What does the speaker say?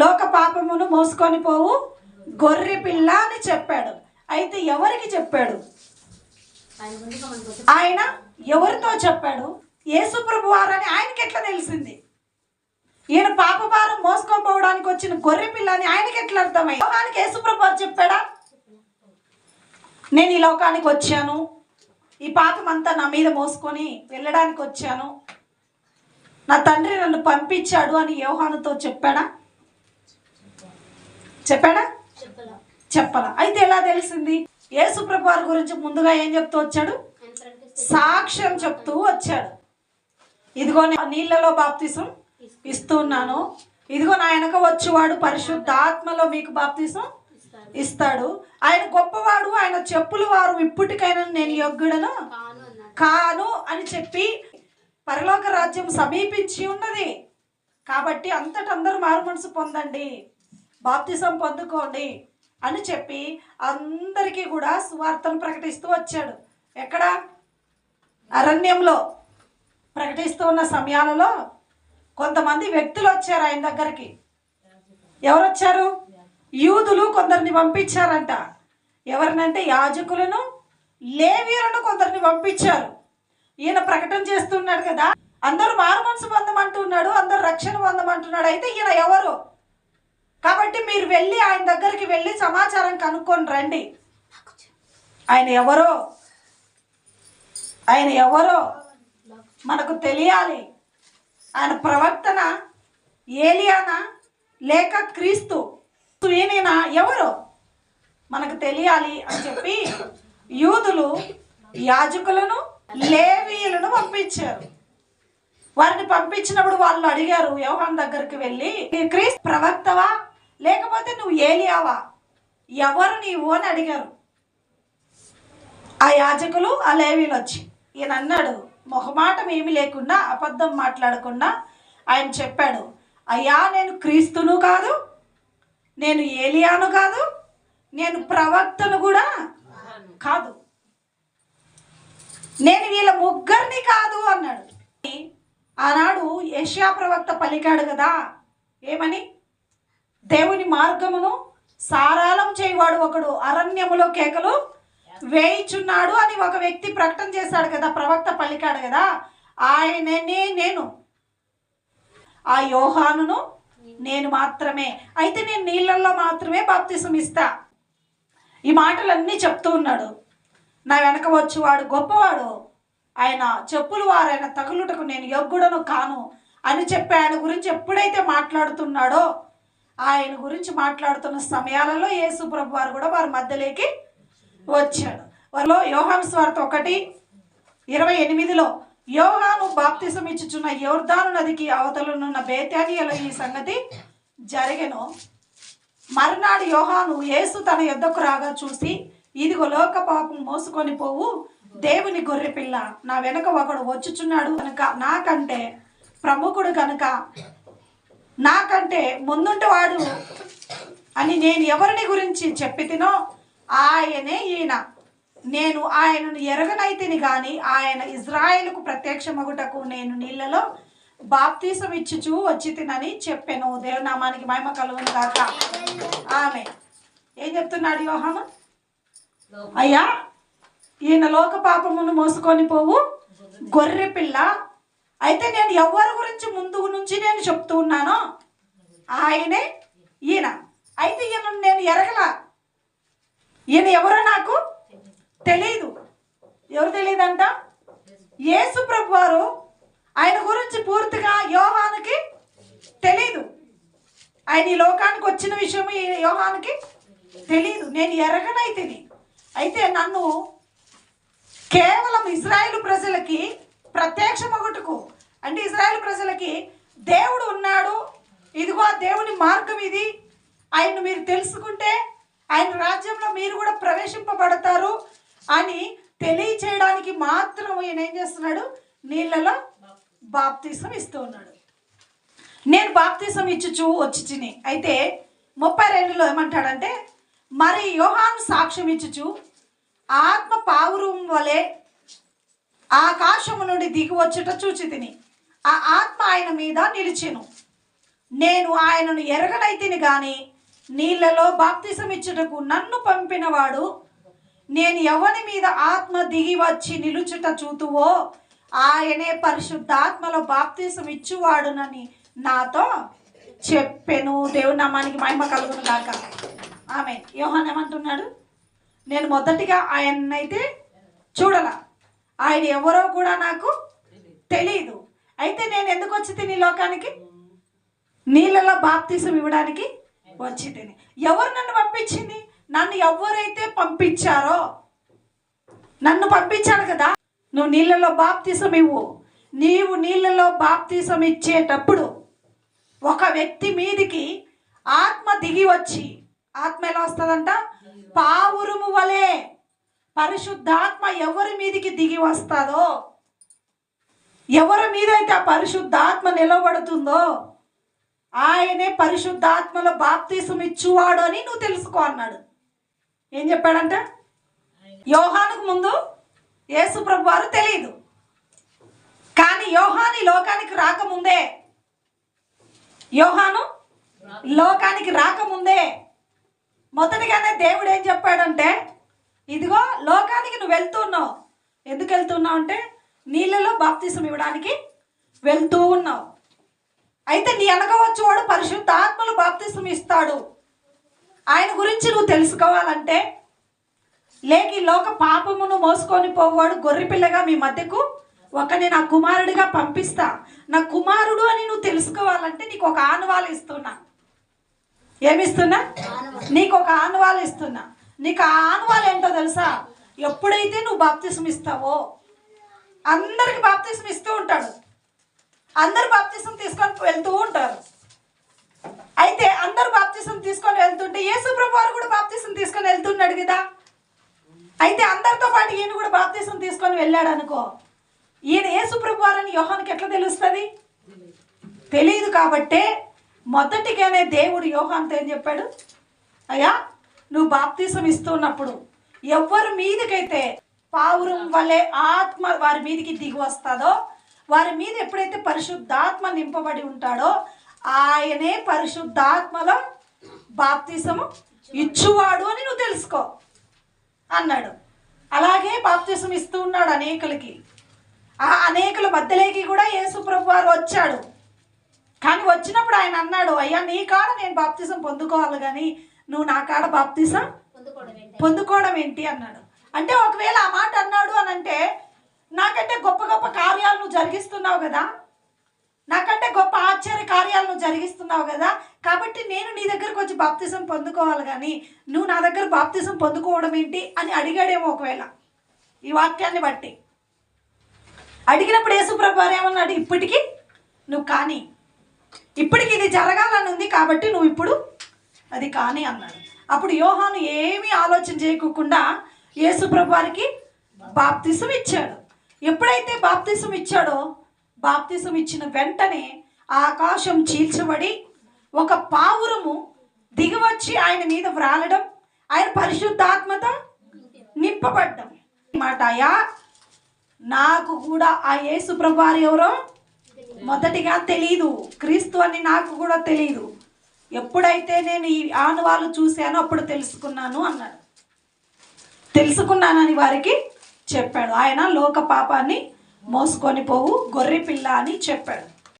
లోక పాపమును మోసుకొని పోవు. గొర్రె పిల్ల అని చెప్పాడు. అయితే ఎవరికి చెప్పాడు? ఆయన ఎవరితో చెప్పాడు? యేసు ప్రభు వారని ఆయనకి ఎట్లా తెలిసింది? ఈయన పాపభారం మోసుకోపోవడానికి వచ్చిన గొర్రె పిల్ల అని ఆయనకి ఎట్లా అర్థమై లోకానికి యేసుప్రభు వారు చెప్పాడా? నేను ఈ లోకానికి వచ్చాను. ఈ పాపం అంతా నా మీద మోసుకొని వెళ్ళడానికి వచ్చాను. నా తండ్రి నన్ను పంపించాడు అని యోహానుతో చెప్పాడా? చెప్పాడా? చెప్పలా. అయితే ఎలా తెలిసింది? యేసు ప్రభు వారి గురించి ముందుగా ఏం చెప్తూ వచ్చాడు? సాక్ష్యం చెప్తూ వచ్చాడు. ఇదిగో నీళ్ళలో బాప్తిసం ఇస్తున్నాను ఇదిగో నా వెనక వచ్చేవాడు పరిశుద్ధాత్మలో మీకు బాప్తిసం ఇస్తాడు. ఆయన గొప్పవాడు ఆయన చెప్పులు వారు ఇప్పటికైనా నేను యొగ్గుడను కాను అని చెప్పి పరలోక రాజ్యం సమీపించి ఉన్నది. కాబట్టి అంతటందరూ మారు మనసు పొందండి. బాప్తిసం పొందుకోండి అని చెప్పి అందరికీ కూడా సువార్తను ప్రకటిస్తూ వచ్చాడు. ఎక్కడ? అరణ్యంలో ప్రకటిస్తూ ఉన్న సమయాలలో కొంతమంది వ్యక్తులు వచ్చారు ఆయన దగ్గరికి. ఎవరు వచ్చారు యూదులు కొందరిని పంపించారంట. ఎవరినంటే యాజకులను లేవీలను కొందరిని పంపించారు. ఈయన ప్రకటన చేస్తున్నాడు కదా. అందరూ మారు మనసు పొందమంటున్నాడు అందరూ రక్షణ పొందమంటున్నాడు. అయితే ఈయన ఎవరు? కాబట్టి మీరు వెళ్ళి ఆయన దగ్గరికి వెళ్ళి సమాచారం కనుక్కొని రండి. ఆయన ఎవరో? ఆయన ఎవరో? మనకు తెలియాలి. ఆయన ప్రవర్తన ఏలియానా? లేక క్రీస్తు? ఈయన ఎవరు? మనకు తెలియాలి అని చెప్పి యూదులు యాజకులను లేవీయులను పంపించారు. వారిని పంపించినప్పుడు వాళ్ళు అడిగారు యోహాన్ దగ్గరికి వెళ్ళి క్రీస్తు ప్రవక్తవా? లేకపోతే నువ్వు ఏలియావా? ఎవరు నీవు? అని అడిగారు. ఆ యాజకులు ఆ లేవీలు వచ్చి ఈయన అన్నాడు మొహమాటం ఏమీ లేకుండా అబద్ధం మాట్లాడకుండా ఆయన చెప్పాడు అయ్యా నేను క్రీస్తును కాదు నేను ఏలియాను కాదు నేను ప్రవక్తను కూడా కాదు. నేను వీళ్ళ ముగ్గురిని కాదు అన్నాడు. ఆనాడు ఏషియా ప్రవక్త పలికాడు కదా. ఏమని? దేవుని మార్గమును సారాలం చేయవాడు ఒకడు అరణ్యములో కేకలు వేయిచున్నాడు అని ఒక వ్యక్తి ప్రకటన చేశాడు కదా ప్రవక్త పలికాడు కదా. ఆయననే నేను. ఆ యోహానును నేను మాత్రమే. అయితే నేను నీళ్ళల్లో మాత్రమే బాప్తిసం ఇస్తా. ఈ మాటలన్నీ చెప్తూ ఉన్నాడు. నా వెనక వచ్చేవాడు గొప్పవాడు. ఆయన చెప్పులు వారైన తగులుటకు నేను యోగ్యుడను కాను అని చెప్పి ఆయన గురించి ఎప్పుడైతే మాట్లాడుతున్నాడో ఆయన గురించి మాట్లాడుతున్న సమయాలలో యేసు ప్రభు వారు కూడా వారి మధ్యలోకి వచ్చాడు. వారిలో యోహాను స్వార్థ ఒకటి ఇరవై ఎనిమిదిలో యోహాను బాప్తిసం ఇచ్చుచున్న యోర్ధాను నదికి అవతలనున్న బేతానియలో ఈ సంగతి జరిగను. మర్నాడు యోహాను యేసు తన యొద్దకు రాగా చూసి ఇదిగో లోక పాపం మోసుకొని పోవు. దేవుని గొర్రె పిల్ల నా వెనక ఒకడు వచ్చుచున్నాడు కనుక నాకంటే ప్రముఖుడు కనుక నాకంటే ముందుంటవాడు అని నేను ఎవరిని గురించి చెప్పి తినో ఆయనే ఈయన. నేను ఆయనను ఎరగనైతిని గాని ఆయన ఇజ్రాయేలుకు ప్రత్యక్షమగుటకు నేను నీళ్ళలో బాప్తీసం ఇచ్చుచూ వచ్చి తినని చెప్పాను. దేవనామానికి మహిమ కలుగును కాక ఆమె ఏం చెప్తున్నాడు యోహాను? అయ్యా? ఈయన లోక పాపమును మోసుకొని పోవు. గొర్రె పిల్ల. అయితే నేను ఎవరి గురించి ముందు నుంచి నేను చెప్తూ ఉన్నాను ఆయనే ఈయన. అయితే ఈయన నేను ఎరగలా. ఈయన ఎవరో నాకు తెలియదు ఎవరు తెలియదంట యేసు ప్రభు వారు ఆయన గురించి పూర్తిగా యోహానికి తెలీదు. ఆయన ఈ లోకానికి వచ్చిన విషయం ఈ యోహానికి తెలీదు. నేను ఎరగనైతిని. అయితే నన్ను కేవలం ఇజ్రాయేల్ ప్రజలకి ప్రత్యక్ష మగుటకు అంటే ఇజ్రాయేల్ ప్రజలకి దేవుడు ఉన్నాడు ఇదిగో ఆ దేవుని మార్గం ఇది. ఆయన మీరు తెలుసుకుంటే ఆయన రాజ్యంలో మీరు కూడా ప్రవేశింపబడతారు అని తెలియచేయడానికి మాత్రం ఈయన ఏం చేస్తున్నాడు? నీళ్ళలో బాప్తీసం ఇస్తూ ఉన్నాడు. నేను బాప్తీసం ఇచ్చుచు వచ్చిచిని. అయితే ముప్పై రెండులో ఏమంటాడంటే మరి యోహాను సాక్ష్యం ఇచ్చుచు ఆత్మ పావురం వలె ఆకాశము నుండి దిగి వచ్చుట చూచి తిని ఆ ఆత్మ ఆయన మీద నిలిచెను. నేను ఆయనను ఎరగనైతిని గాని నీళ్ళలో బాప్తిసం ఇచ్చుటకు నన్ను పంపినవాడు నేను ఎవరి మీద ఆత్మ దిగి వచ్చి నిలుచుట చూతువో ఆయనే పరిశుద్ధాత్మలో బాప్తిసం ఇచ్చువాడునని నాతో చెప్పెను. దేవుని నామానికి మహిమ కలుగును గాక. ఆమె యోహాన్ ఏమంటున్నాడు? నేను మొదటిగా ఆయన్నైతే చూడాల. ఆయన ఎవరో కూడా నాకు తెలియదు అయితే నేను ఎందుకు వచ్చి తిని లోకానికి? నీళ్ళలో బాప్తీసం ఇవ్వడానికి వచ్చి తిని ఎవరు నన్ను పంపించింది? నన్ను ఎవరైతే పంపించారో? నన్ను పంపించాడు కదా. నువ్వు నీళ్ళలో బాప్తీసం ఇవ్వు. నీవు నీళ్ళలో బాప్తీసం ఇచ్చేటప్పుడు ఒక వ్యక్తి మీదికి ఆత్మ దిగి వచ్చి ఆత్మ ఎలా వస్తుందంట? పావురుము వలె పరిశుద్ధాత్మ ఎవరి మీదికి దిగి వస్తుందో ఎవరి మీద అయితే ఆ పరిశుద్ధాత్మ నిలబడుతుందో ఆయనే పరిశుద్ధాత్మలో బాప్తీసం ఇచ్చువాడు అని నువ్వు తెలుసుకో అన్నాడు. ఏం చెప్పాడంట? యోహానుకు ముందు యేసుప్రభు వారు తెలియదు కానీ యోహాని లోకానికి రాకముందే యోహాను లోకానికి రాకముందే మొదటిగానే దేవుడు ఏం చెప్పాడంటే ఇదిగో లోకానికి నువ్వు వెళ్తున్నావు ఎందుకు వెళ్తున్నావు అంటే నీళ్ళలో బాప్తీసం ఇవ్వడానికి వెళ్తూ ఉన్నావు. అయితే నీ అనగవచ్చు వాడు పరిశుద్ధ ఆత్మలు బాప్తీసం ఇస్తాడు. ఆయన గురించి నువ్వు తెలుసుకోవాలంటే లేక ఈ లోక పాపమును మోసుకొని పోవాడు గొర్రెపిల్లగా మీ మధ్యకు ఒకని నా కుమారుడిగా పంపిస్తా. నా కుమారుడు అని నువ్వు తెలుసుకోవాలంటే నీకు ఒక ఆనవాలు ఇస్తున్నా. ఏమిస్తున్నా? నీకు ఒక ఆనువాలు ఇస్తున్నా. నీకు ఆ ఆనువాలు ఏంటో తెలుసా? ఎప్పుడైతే నువ్వు బాప్తిసం ఇస్తావో అందరికి బాప్తిసం ఇస్తూ ఉంటాడు. అందరు బాప్తిసం తీసుకొని వెళ్తూ ఉంటారు. అయితే అందరు బాప్తిసం తీసుకొని వెళ్తుంటే యేసు వారు కూడా బాప్తిసం తీసుకొని వెళ్తున్నాడు కదా. అయితే అందరితో పాటు ఈయన కూడా బాప్తిసం తీసుకొని వెళ్ళాడు అనుకో. ఈయన యేసు ప్రభు వారని యోహానికి ఎట్లా తెలుస్తుంది? తెలియదు కాబట్టే మొదటిగానే దేవుడు యోహాన్తో ఏం చెప్పాడు? అయ్యా నువ్వు బాప్తీసం ఇస్తున్నప్పుడు ఎవరి మీదకైతే పావురం వలె ఆత్మ వారి మీదకి దిగి వస్తుందో వారి మీద ఎప్పుడైతే పరిశుద్ధాత్మ నింపబడి ఉంటాడో ఆయనే పరిశుద్ధాత్మలో బాప్తీసము ఇచ్చువాడు. అని నువ్వు తెలుసుకో అన్నాడు. అలాగే బాప్తీసం ఇస్తూ ఉన్నాడు అనేకులకి. ఆ అనేకుల మధ్యలోకి కూడా యేసు ప్రభు వారు వచ్చాడు. కానీ వచ్చినప్పుడు ఆయన అన్నాడు అయ్యా నీ కాడ నేను బాప్తిజం పొందుకోవాలి కానీ నువ్వు నా కాడ బాప్తిజం పొందుకోవడం ఏంటి పొందుకోవడం ఏంటి అన్నాడు. అంటే ఒకవేళ ఆ మాట అన్నాడు అని అంటే నాకంటే గొప్ప గొప్ప కార్యాలు నువ్వు జరిగిస్తున్నావు కదా. నాకంటే గొప్ప ఆశ్చర్య కార్యాలు నువ్వు జరిగిస్తున్నావు కదా. కాబట్టి నేను నీ దగ్గరకు వచ్చి బాప్తిజం పొందుకోవాలి కానీ నువ్వు నా దగ్గర బాప్తిజం పొందుకోవడం ఏంటి? అని అడిగాడేమో ఒకవేళ ఈ వాక్యాన్ని బట్టి. అడిగినప్పుడు యేసుప్రభు ఏమన్నాడు? ఇప్పటికీ నువ్వు కానీ ఇప్పటికి ఇది జరగాలని ఉంది కాబట్టి నువ్వు ఇప్పుడు అది కానీ అన్నాడు. అప్పుడు యోహాను ఏమీ ఆలోచన చేయకుండా యేసుప్రభు వారికి బాప్తిసం ఇచ్చాడు. ఎప్పుడైతే బాప్తిసం ఇచ్చాడో బాప్తిసం ఇచ్చిన వెంటనే ఆకాశం చీల్చబడి ఒక పావురము దిగివచ్చి ఆయన మీద వ్రాలడం ఆయన పరిశుద్ధాత్మత నింపబడ్డం. మాట అయ్యా నాకు కూడా ఆ యేసు ప్రభువారు ఎవరో? మొదటిగా తెలియదు క్రీస్తు అని నాకు కూడా తెలియదు ఎప్పుడైతే నేను ఈ ఆనవాళ్ళు చూశానో అప్పుడు తెలుసుకున్నాను అన్నాడు. తెలుసుకున్నానని వారికి చెప్పాడు. ఆయన లోక పాపాన్ని మోసుకొని పోవు గొర్రె పిల్ల అని చెప్పాడు.